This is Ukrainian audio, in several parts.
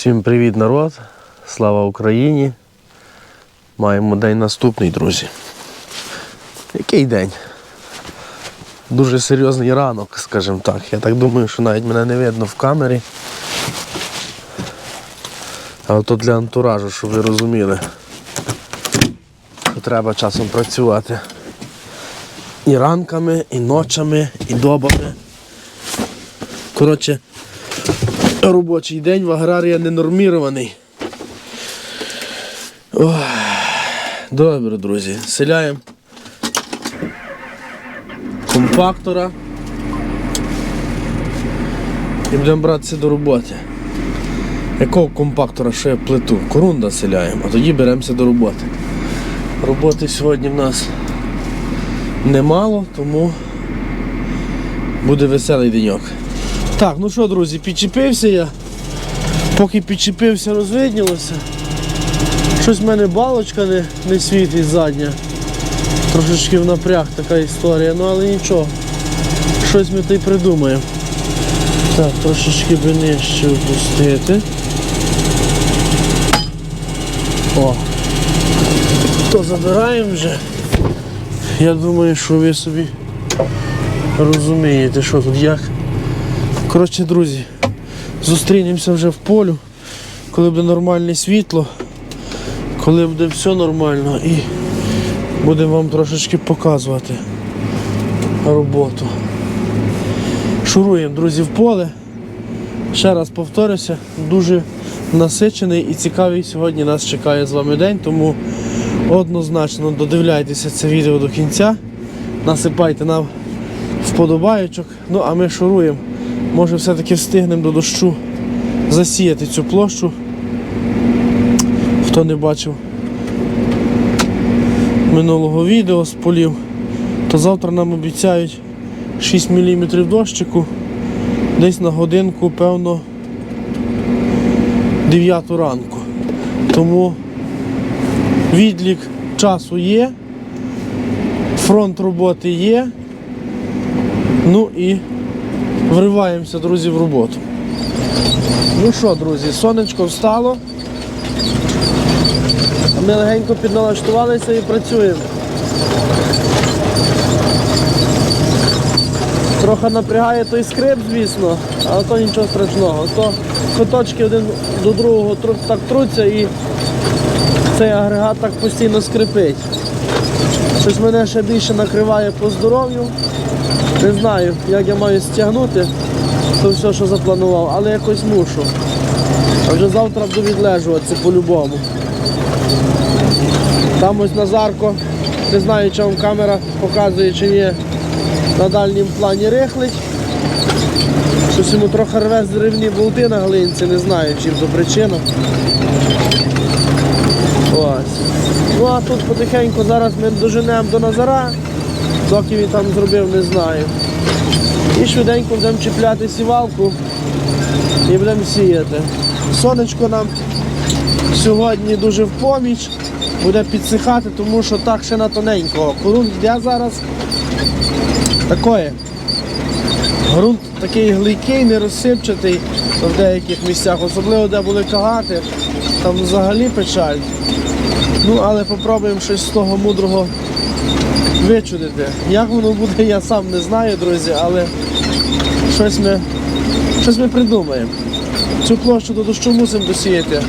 Всім привіт, народ! Слава Україні! Маємо день наступний, друзі. Який день? Дуже серйозний ранок, скажімо так. Я так думаю, що навіть мене не видно в камері. Але то для антуражу, щоб ви розуміли. Що треба часом працювати. І ранками, і ночами, і добами. Коротше, робочий день в аграрія ненормірований. Ох. Добре, друзі, селяємо компактора і будемо братися до роботи. Якого компактора я плиту? Корунда селяємо, а тоді беремося до роботи. Роботи сьогодні в нас немало, тому буде веселий деньок. Так, ну що, друзі, підчепився я. Поки підчепився, розвиднілося. Щось в мене балочка не, не світить задня. Трошечки в напряг така історія, ну але нічого. Щось ми то й придумаємо. Так, трошечки би нижче опустити. О! То забираємо вже. Я думаю, що ви собі розумієте, що тут як. Коротше, друзі, зустрінемося вже в полю, коли буде нормальне світло, коли буде все нормально і будемо вам трошечки показувати роботу. Шуруємо, друзі, в поле. Ще раз повторюся, дуже насичений і цікавий сьогодні нас чекає з вами день, тому однозначно додивляйтеся це відео до кінця, насипайте нам вподобайочок, ну а ми шуруємо. Може все-таки встигнемо до дощу засіяти цю площу. Хто не бачив минулого відео з полів, то завтра нам обіцяють 6 мм дощику, десь на годинку, певно, 9 ранку. Тому відлік часу є, фронт роботи є. Ну і вриваємося, друзі, в роботу. Ну що, друзі, сонечко встало. Ми легенько підналаштувалися і працюємо. Трохи напрягає той скрип, звісно, але то нічого страшного. То куточки один до другого так труться і цей агрегат так постійно скрипить. Щось мене ще більше накриває по здоров'ю. Не знаю, як я маю стягнути то все, що запланував, але якось мушу. А вже завтра буду відлежуватися по-любому. Там ось Назарко, не знаю, чи вам камера показує чи ні, на дальнім плані рихлить. Щось йому трохи рве з рівні болти на глинці, не знаю, чим то причина. Ось. Ну а тут потихеньку зараз ми доженемо до Назара, доки він там зробив, не знаю. І швиденько будемо чіпляти сівалку і будемо сіяти. Сонечко нам сьогодні дуже в поміч, буде підсихати, тому що так ще на тоненького. Грунт йде зараз такое. Грунт такий глийкий, не розсипчатий в деяких місцях, особливо де були кагати, там взагалі печаль. Ну, але попробуємо щось з того мудрого вичудити. Як воно буде, я сам не знаю, друзі, але щось ми, щось ми придумаємо. Цю площу до дощу мусимо досіяти.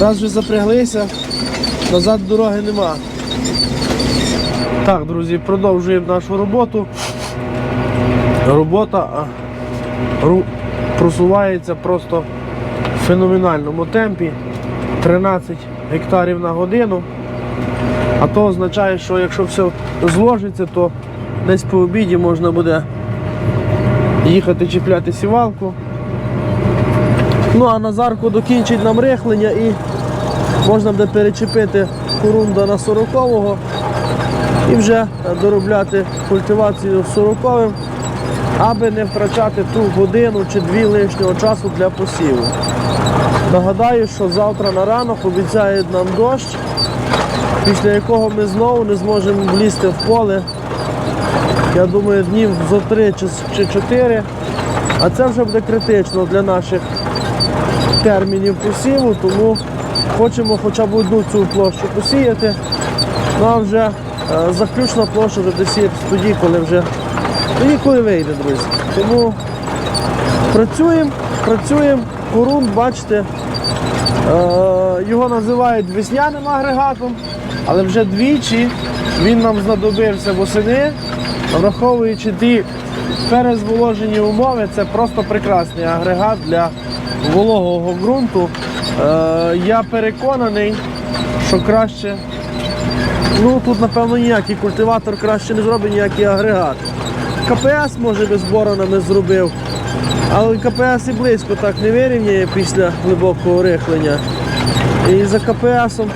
Раз вже запряглися, назад дороги нема. Так, друзі, продовжуємо нашу роботу. Робота просувається просто в феноменальному темпі. 13 гектарів на годину. А то означає, що якщо все зложиться, то десь по обіді можна буде їхати чіпляти сівалку. Ну а Назарку докінчить нам рихлення і можна буде перечепити корунда на 40-го і вже доробляти культивацію 40-м, аби не втрачати ту годину чи дві лишнього часу для посіву. Нагадаю, що завтра на ранок обіцяють нам дощ, після якого ми знову не зможемо влізти в поле. Я думаю, днів зо три чи, чотири. А це вже буде критично для наших термінів посіву, тому хочемо хоча б одну цю площу посіяти. Ну а вже е, заключна площа вже буде сіяти тоді, коли вже тоді, коли вийде, друзі. Тому працюємо, працюємо, корун, бачите, е, його називають весняним агрегатом, але вже двічі він нам знадобився восени, враховуючи ті перезволожені умови, це просто прекрасний агрегат для вологого ґрунту. Е, я переконаний, що краще, ну тут напевно ніякий культиватор краще не зробить, ніякий агрегат. КПС може би з боронами зробив, але КПС і близько так не вирівняє після глибокого рихлення. І за КПСом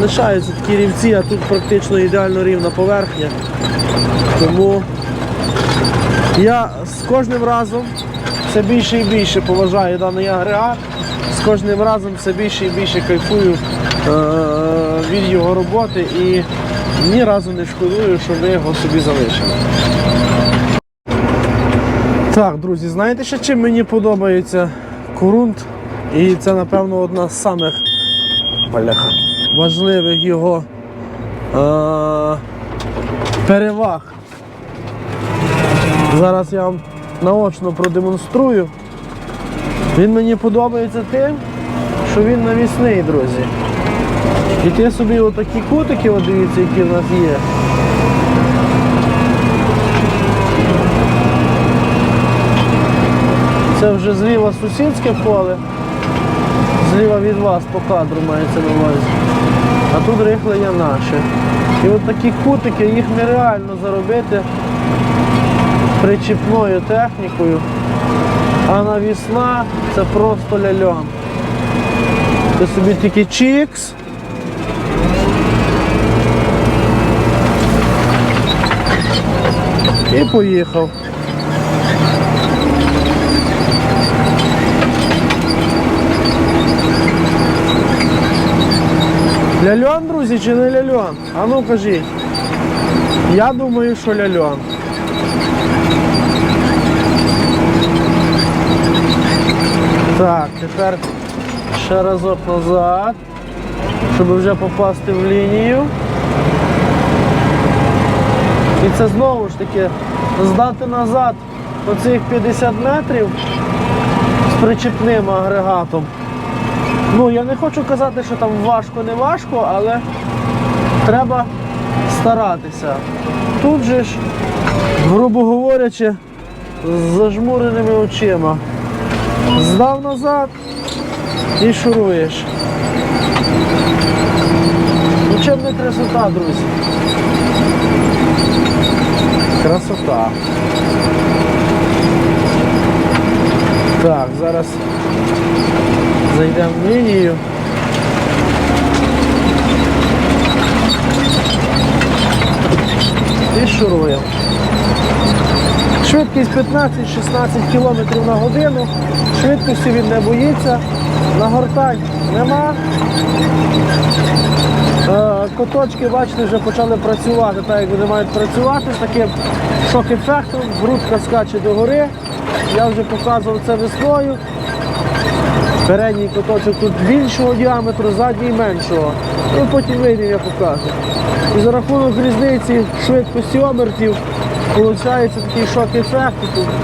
лишаються такі рівці, а тут практично ідеально рівна поверхня. Тому я з кожним разом все більше і більше поважаю даний агрегат. З кожним разом все більше і більше кайфую е- від його роботи і ні разу не шкодую, що ви його собі залишили. Так, друзі, знаєте ще чим мені подобається корунт? І це, напевно, одна з самих бляха, важливих його е- переваг. Зараз я вам наочно продемонструю. Він мені подобається тим, що він навісний, друзі. І ти собі отакі кутики, от дивіться, які в нас є. Це вже зліва сусідське поле, зліва від вас по кадру мається на увазі. А тут рихлення наше. І от такі кутики, їх нереально заробити причіпною технікою, а навісна це просто ляльон. Ти собі тільки чікс. І поїхав. Ляльон, друзі, чи не ляльон? А ну кажіть. Я думаю, що ляльон. Так, тепер ще разок назад, щоб вже попасти в лінію. І це знову ж таки здати назад оцих 50 метрів з причепним агрегатом. Ну, я не хочу казати, що там важко, не важко, але треба старатися. Тут же ж, грубо говорячи, з зажмуреними очима. Здав назад і шуруєш. Чим не красота, друзі? Красота. Так, зараз зайдемо в лінію. І шуруємо. Швидкість 15-16 км на годину. Швидкості він не боїться. Нагортань нема. Е, Коточки, бачите, вже почали працювати, так як вони мають працювати з таким шок-ефектом, грудка скаче догори. Я вже показував це весною. Передній куточок тут більшого діаметру, задній меншого. Ну, потім вийдемо, я покажу. І за рахунок різниці швидкості обертів виходить такий шок-ефект,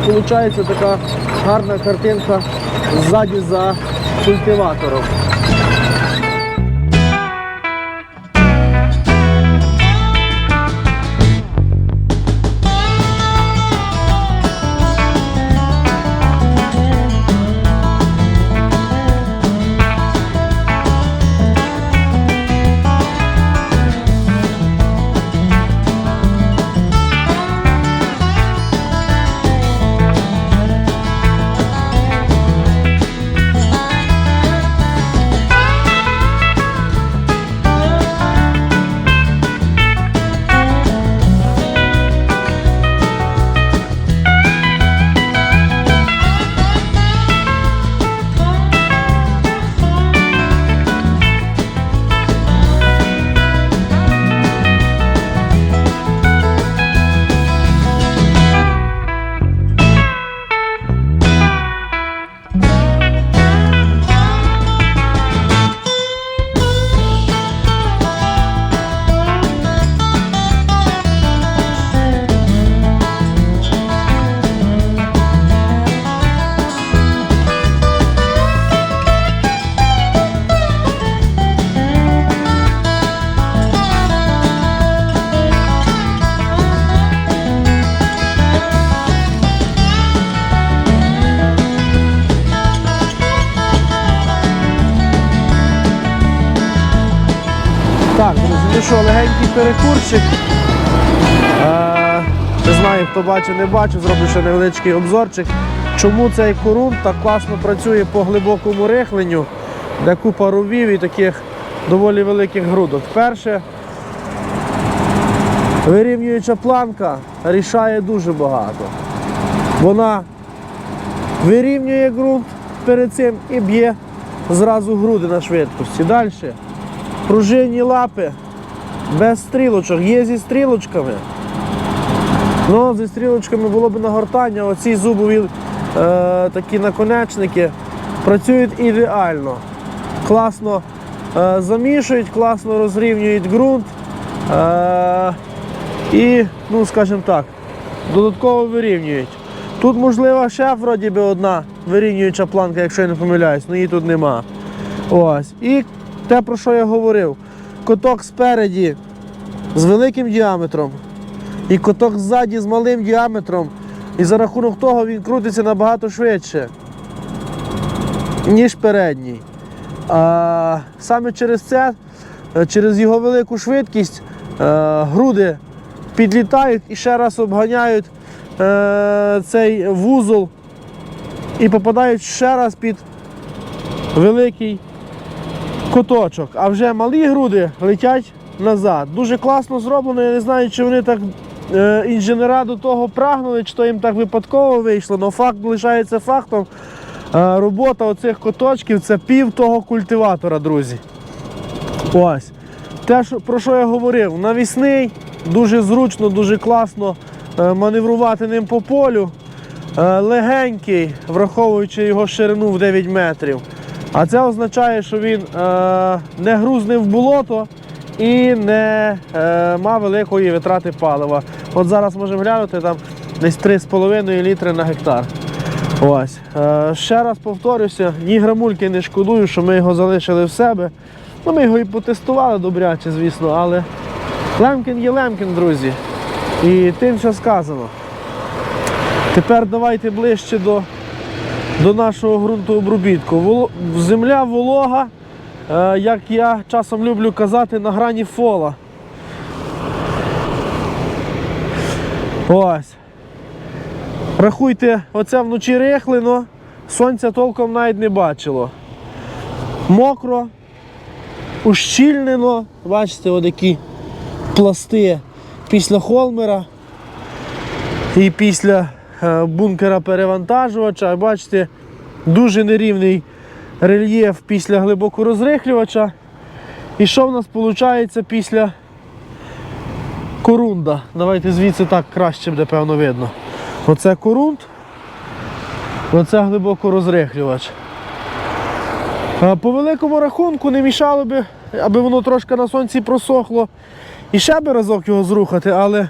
виходить така гарна картинка ззаді за культиватором. Ну що, легенький перекурчик. Е, не знаю, хто бачив, не бачив, зроблю ще невеличкий обзорчик. Чому цей корун так класно працює по глибокому рихленню, де купа рубів і таких доволі великих грудок. Перше, вирівнююча планка рішає дуже багато. Вона вирівнює ґрунт перед цим і б'є зразу груди на швидкості. Далі. Пружинні лапи без стрілочок, є зі стрілочками. Ну, зі стрілочками було б нагортання, оці зубові е, такі наконечники працюють ідеально. Класно е, замішують, класно розрівнюють ґрунт. Е, і, ну, скажімо так, додатково вирівнюють. Тут, можливо, ще вроді би одна вирівнююча планка, якщо я не помиляюсь, але її тут нема. Ось. І те, про що я говорив. Коток спереді з великим діаметром і коток ззаді з малим діаметром. І за рахунок того він крутиться набагато швидше, ніж передній. А саме через це, е, через його велику швидкість, е, груди підлітають і ще раз обганяють е, цей вузол і попадають ще раз під великий куточок. А вже малі груди летять назад. Дуже класно зроблено. Я не знаю, чи вони так е, інженера до того прагнули, чи то їм так випадково вийшло. але факт лишається фактом. Е, робота оцих куточків це пів того культиватора, друзі. Ось. Те, про що я говорив, навісний, дуже зручно, дуже класно е, маневрувати ним по полю. Е, Легенький, враховуючи його ширину в 9 метрів. А це означає, що він е, не в болото і не е, мав великої витрати палива. От зараз можемо глянути там десь 3,5 літри на гектар. Ось. Е, ще раз повторюся, ні грамульки не шкодую, що ми його залишили в себе. Ну, ми його і потестували добряче, звісно, але Лемкін є Лемкін, друзі. І тим, що сказано. Тепер давайте ближче до, до нашого ґрунтообробітку. Воло- Земля волога, е, як я часом люблю казати, на грані фола. Ось. Рахуйте, оце вночі рихлено, сонця толком навіть не бачило. Мокро, ущільнено, бачите, отакі пласти після холмера і після бункера перевантажувача. Бачите, дуже нерівний рельєф після глибокорозрихлювача. І що в нас виходить після корунда? Давайте звідси так краще буде, певно, видно. Оце корунд, оце глибокорозрихлювач. А По великому рахунку не мішало би, аби воно трошки на сонці просохло і ще би разок його зрухати, але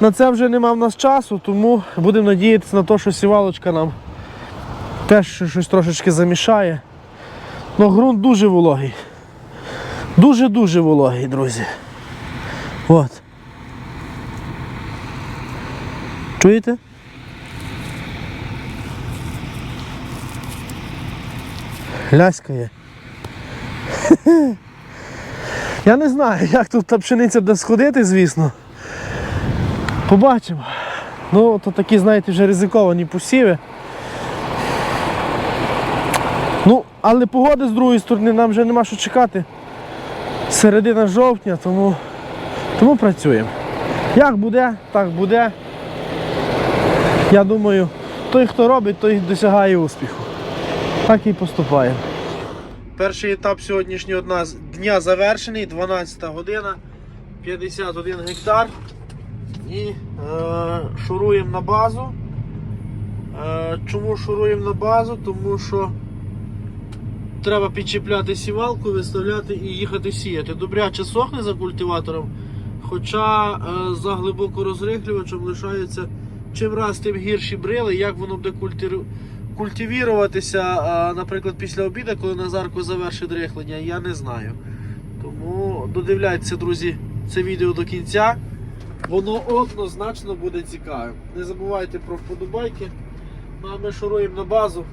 на це вже нема в нас часу, тому будемо надіятися на те, що сівалочка нам теж щось трошечки замішає. Ну, ґрунт дуже вологий. Дуже-дуже вологий, друзі. От. Чуєте? Ляськає. Я не знаю, як тут та пшениця буде сходити, звісно. Побачимо. Ну, то такі, знаєте, вже ризиковані посіви. Ну, але погоди з другої сторони нам вже нема що чекати. Середина жовтня, тому, тому працюємо. Як буде, так буде. Я думаю, той, хто робить, той досягає успіху. Так і поступаємо. Перший етап сьогоднішнього дня завершений, 12 година, 51 гектар. І е, шуруємо на базу. Е, чому шуруємо на базу? Тому що треба підчіпляти сівалку, виставляти і їхати сіяти. Добряче сохне за культиватором, хоча е, за глибоко розрихлювачем лишаються чим раз тим гірші брили, як воно буде культивувати культивіруватися, а, наприклад, після обіду, коли Назарко завершить рихлення, я не знаю. Тому додивляйтеся, друзі, це відео до кінця. Воно однозначно буде цікавим. Не забувайте про вподобайки. Ну а ми шуруємо на базу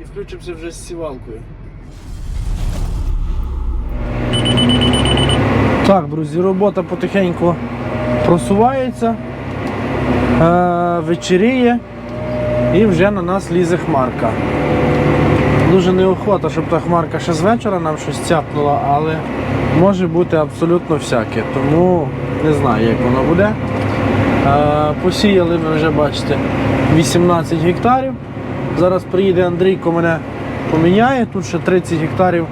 і включимося вже з сівалкою. Так, друзі, робота потихеньку просувається, е, вечеріє і вже на нас лізе хмарка. Дуже неохота, щоб та хмарка ще з вечора нам щось цяпнула, але може бути абсолютно всяке. Тому не знаю, як воно буде. Е, Посіяли ми вже, бачите, 18 гектарів. Зараз приїде Андрійко мене поміняє. Тут ще 30 гектарів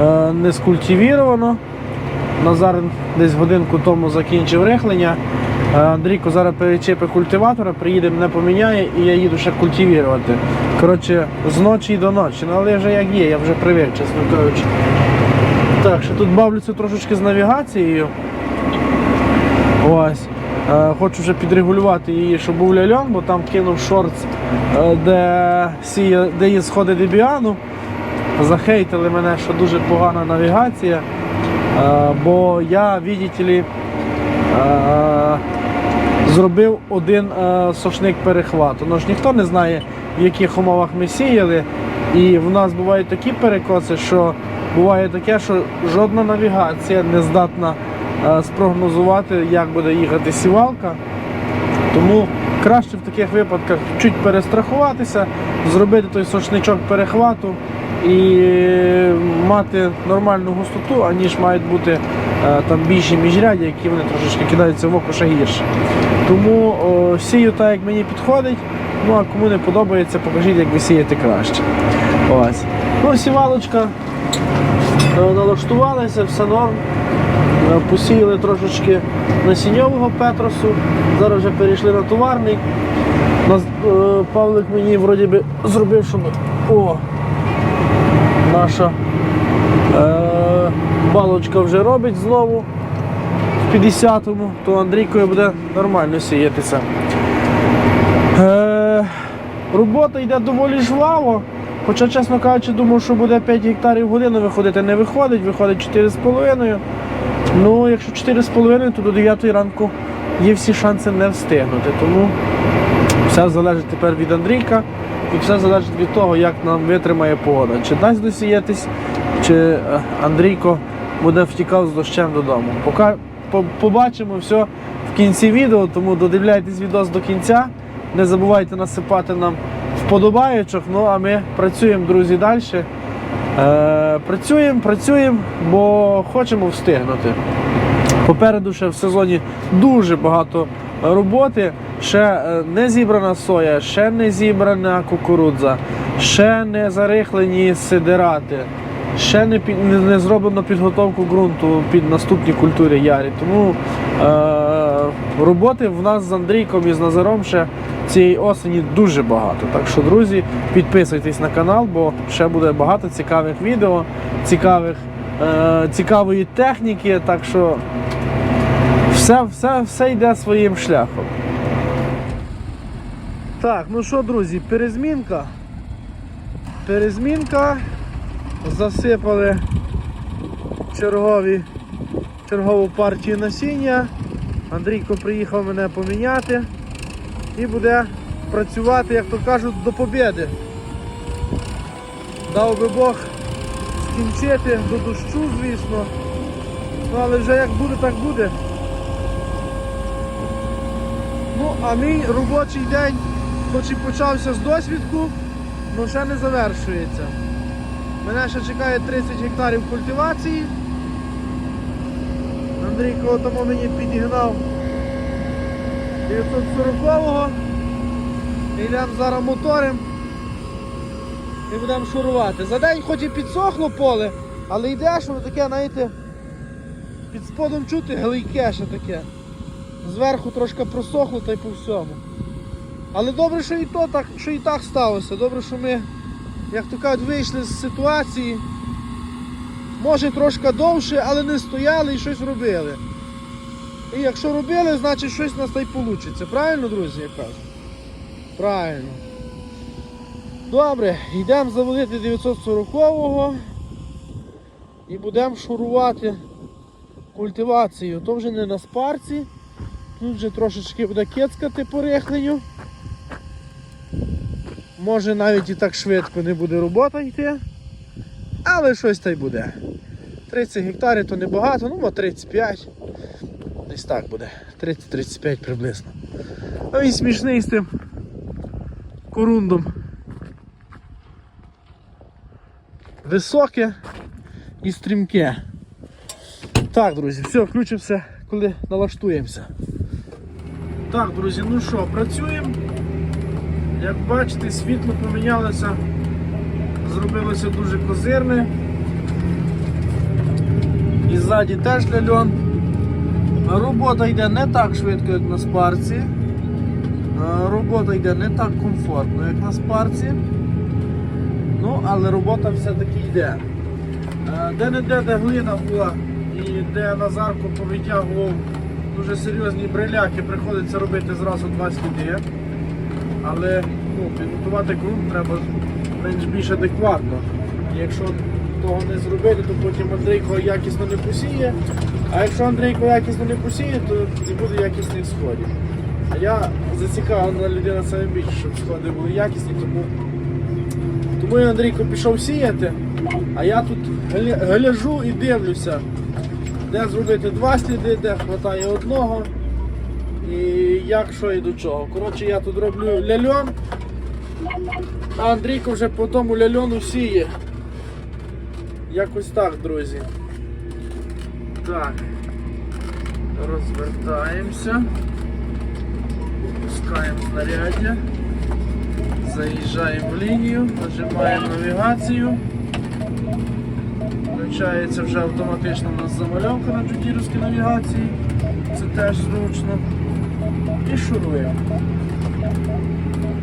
е, не скультивіровано. Назар десь годинку тому закінчив рихлення. Е, Андрійко зараз перечепи культиватора, приїде, мене поміняє і я їду ще культивірувати. Коротше, з ночі до ночі. Ну але вже як є, я вже привик, чесно кажучи. Так, ще тут бавлюся трошечки з навігацією. Ось. Е, Хочу вже підрегулювати її, щоб був ляльон, бо там кинув шортс, е, де, сіє, де є сходи дебіану. Захейтили мене, що дуже погана навігація. Бо я, е, зробив один е, сошник перехвату. Ну ж ніхто не знає, в яких умовах ми сіяли. І в нас бувають такі перекоси, що буває таке, що жодна навігація не здатна е, спрогнозувати, як буде їхати сівалка. Тому краще в таких випадках чуть перестрахуватися, зробити той сошничок перехвату і мати нормальну густоту, аніж мають бути там більші міжрядя, які вони трошечки кидаються в око ще гірше. Тому о, сію так, як мені підходить. Ну а кому не подобається, покажіть, як ви сієте краще. Ось. Ну, сівалочка е, налаштувалася, все норм. Е, Посіяли трошечки насінньового петросу, зараз вже перейшли на товарний. Нас, е, Павлик мені вроді би зробив, щоб о, наша балочка вже робить знову в 50-му, то Андрійкою буде нормально сіятися. Е, робота йде доволі жваво. Хоча, чесно кажучи, думав, що буде 5 гектарів в годину виходити, не виходить, виходить 4,5. Ну, якщо 4,5, то до 9 ранку є всі шанси не встигнути. Тому все залежить тепер від Андрійка і все залежить від того, як нам витримає погода. Чи дасть досіятись, чи е, Андрійко буде втікав з дощем додому. Поки побачимо все в кінці відео, тому додивляйтесь відос до кінця. Не забувайте насипати нам вподобаючок. Ну а ми працюємо, друзі, далі. Е, працюємо, працюємо, бо хочемо встигнути. Попереду ще в сезоні дуже багато роботи. Ще е, не зібрана соя, ще не зібрана кукурудза, ще не зарихлені сидирати, ще не, не, не зроблено підготовку ґрунту під наступні культури ярі. Тому е, роботи в нас з Андрійком і з Назаром ще цієї осені дуже багато. Так що, друзі, підписуйтесь на канал, бо ще буде багато цікавих відео, цікавих, е, цікавої техніки. Так що все, все, все йде своїм шляхом. Так, ну що, друзі, перезмінка. Перезмінка. Засипали чергові, чергову партію насіння. Андрійко приїхав мене поміняти і буде працювати, як то кажуть, до побєди. Дав би Бог скінчити до дощу, звісно. Ну, але вже як буде, так буде. Ну, а мій робочий день, хоч і почався з досвідку, але ще не завершується. Мене ще чекає 30 гектарів культивації. Андрійко тому мені підігнав 940-го. Йдемо зараз мотором і будемо шурувати. За день хоч і підсохло поле, але йдеш, воно таке, знаєте, під сподом чути глийке ще таке. Зверху трошки просохло та й по всьому. Але добре, що і то так, що і так сталося. Добре, що ми, як то кажуть, вийшли з ситуації. Може трошки довше, але не стояли і щось робили. І якщо робили, значить щось у нас та й вийде. Правильно, друзі, я кажу? Правильно. Добре, йдемо заводити 940-го і будемо шурувати культивацію. То вже не на спарці. Тут вже трошечки буде кецкати по рихленню. Може навіть і так швидко не буде робота йти. Але щось та й буде. 30 гектарів то небагато, ну мо 35. Десь так буде. 30-35 приблизно. А він смішний з тим корундом. Високе і стрімке. Так, друзі, все, включимося, коли налаштуємося. Так, друзі, ну що, працюємо. Як бачите, світло помінялося, зробилося дуже козирне. І ззаді теж ляльон. Робота йде не так швидко, як на спарці. Робота йде не так комфортно, як на спарці. Ну, але робота все-таки йде. Е, Де-не-де, де глина була і де Назарко повитягував дуже серйозні бриляки, приходиться робити зразу два сліди. Але ну, підготувати ґрунт треба менш більш адекватно. Якщо того не зробити, то потім Андрійко якісно не посіє. А якщо Андрійко якісно не посіє, то не буде якісних сходів. А я зацікавлена людина саме більше, щоб сходи були якісні, тому, тому я Андрійко пішов сіяти, а я тут гляжу і дивлюся, де зробити два сліди, де вистачає одного. І як що і до чого. Коротше, я тут роблю ляльон, а Андрійко вже по тому ляльону сіє. Якось так, друзі. Так. Розвертаємося. Пускаємо знаряддя. Заїжджаємо в лінію, нажимаємо навігацію. Включається вже автоматично у нас замальовка на джудірівській навігації. Це теж зручно. І шуруємо.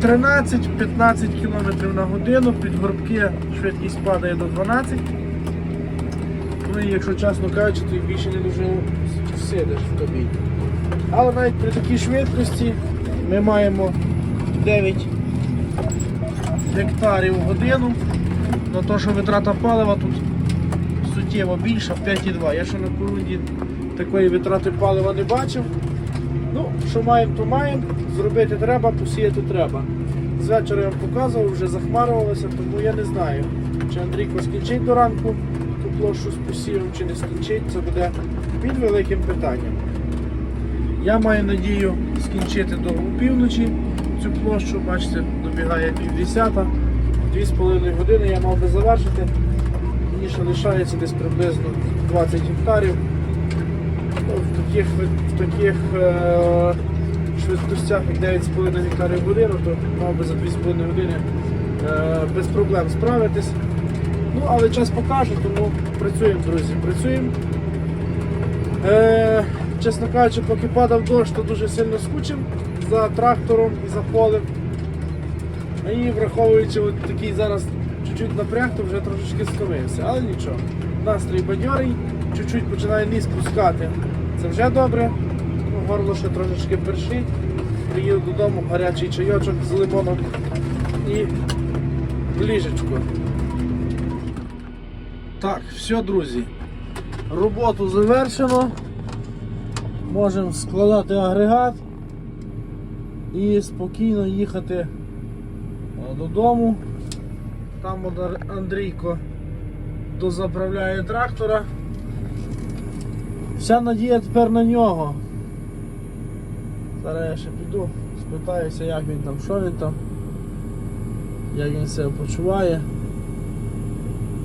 13-15 км на годину, під горбки швидкість падає до 12 Ну і якщо чесно кажучи, то більше не дуже сидиш в тобі. Але навіть при такій швидкості ми маємо 9 гектарів в годину. На те, що витрата палива тут суттєво більша, 5,2. Я ще на порунді такої витрати палива не бачив. Що маємо, то маємо. Зробити треба, посіяти треба. З вечора я вам показував, вже захмарювалося, тому я не знаю, чи Андрійко скінчить до ранку ту площу з посівом, чи не скінчить, це буде під великим питанням. Я маю надію скінчити до півночі цю площу, бачите, добігає півдесята, 2,5 години я мав би завершити. Мені ще лишається десь приблизно 20 гектарів. Ну, таких, в таких е, швидкостях, як 9,5 гектарів годину, то мав би за 2,5 години е, без проблем справитись. Ну, але час покаже, тому працюємо, друзі, працюємо. Е, чесно кажучи, поки падав дощ, то дуже сильно скучив за трактором і за полем. І враховуючи от такий зараз чуть-чуть напряг, то вже трошечки скомився. Але нічого. Настрій бадьорий, чуть-чуть починає ніс пускати. Це вже добре. Горло ще трошечки першить. Приїду додому, гарячий чайочок з лимоном і в ліжечку. Так, все, друзі. Роботу завершено. Можемо складати агрегат і спокійно їхати е, додому. Там Андрійко дозаправляє трактора. Вся надія тепер на нього. Зараз я ще піду, спитаюся, як він там, що він там, як він себе почуває,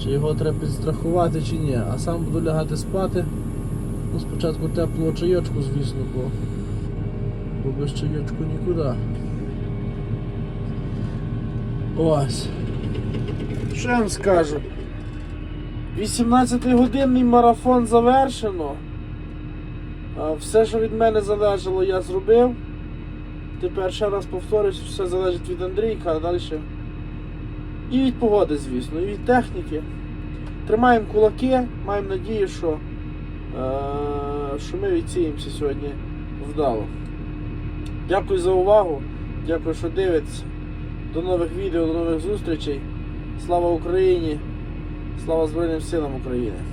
чи його треба підстрахувати, чи ні. А сам буду лягати спати. Ну, спочатку теплого чайочку, звісно, бо, бо без чайочку нікуди. Ось. Що я вам скажу? 18-годинний марафон завершено. Все, що від мене залежало, я зробив. Тепер ще раз повторюсь, все залежить від Андрійка, а далі. І від погоди, звісно, і від техніки. Тримаємо кулаки, маємо надію, що, е, що ми відсіємося сьогодні вдало. Дякую за увагу. Дякую, що дивитесь. До нових відео, до нових зустрічей. Слава Україні! Слава Збройним силам України!